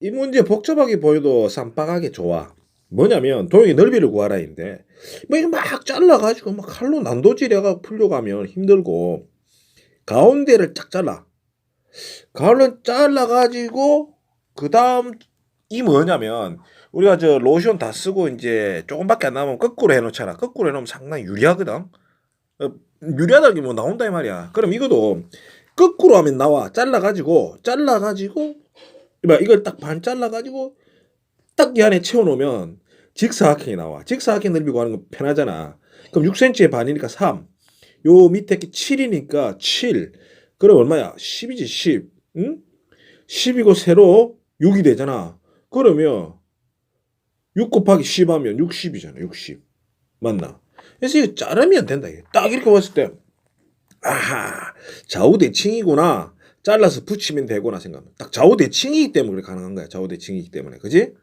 이 문제 복잡하게 보여도 쌈박하게 좋아. 뭐냐면 도형의 넓이를 구하라인데 뭐 이거 막 잘라가지고 막 칼로 난도질해가 풀려가면 힘들고 가운데를 쫙 잘라. 가운데 잘라가지고 그 다음 이 뭐냐면 우리가 저 로션 다 쓰고 이제 조금밖에 안 남으면 거꾸로 해놓잖아. 거꾸로 해놓으면 상당히 유리하거든. 어, 유리하다는 게 뭐 나온다 이 말이야. 그럼 이것도 거꾸로 하면 나와. 잘라가지고 잘라가지고 이걸 딱 반 잘라가지고 딱 이 안에 채워놓으면 직사각형이 나와. 직사각형 넓이 구하는 거 편하잖아. 그럼 6cm의 반이니까 3. 요 밑에 게 7이니까 7. 그럼 얼마야? 10이지 10. 응? 10이고 세로 6이 되잖아. 그러면 6 곱하기 10 하면 60이잖아. 60. 맞나? 그래서 이거 자르면 된다. 딱 이렇게 봤을 때 아하 좌우대칭이구나. 잘라서 붙이면 되구나 생각하면 딱 좌우대칭이기 때문에 가능한 거야. 좌우대칭이기 때문에. 그지?